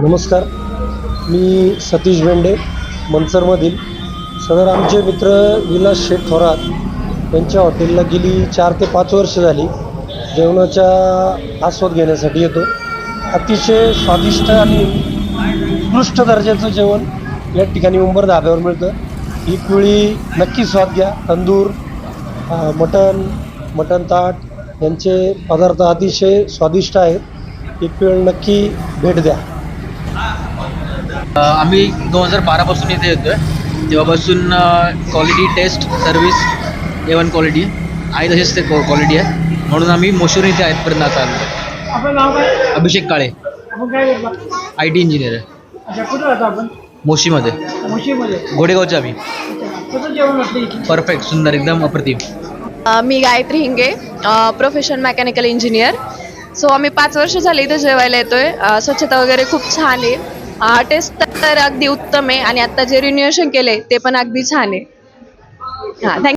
नमस्कार. मी सतीश बेंडे मनसरमधील सदर आमचे मित्र विलास शेठ थोरात यांच्या हॉटेलला गेली चार ते पाच वर्ष झाली. जेवणाचा आस्वाद घेण्यासाठी येतो. अतिशय स्वादिष्ट आणि उत्कृष्ट दर्जाचं जेवण या ठिकाणी उंबर धाब्यावर मिळतं. ही पोळी नक्की स्वाद घ्या. तंदूर मटण मटण ताट यांचे पदार्थ अतिशय स्वादिष्ट आहेत. एक वेळ नक्की भेट द्या. आम्ही दोन हजार बारापासून इथे येतो आहे तेव्हापासून quality taste service A one quality आहे तशीच ते क्वालिटी आहे. म्हणून आम्ही मोशूर इथे आहेतपर्यंत आता आलो अभिषेक काळे. आपण काय करता आय टी इंजिनियर आहे. मोशीमध्ये. घोडेगावचे आम्ही. परफेक्ट सुंदर एकदम अप्रतिम. मी Gayatri Hinge profession mechanical engineer so आम्ही पाच वर्ष झाले इथे जेवायला येतोय. स्वच्छता वगैरे खूप छान आहे. टेस्ट तर अगदी उत्तम आहे आणि आता जे रिन्युएशन केले ते पण अगदी छान आहे. हा थँक्यू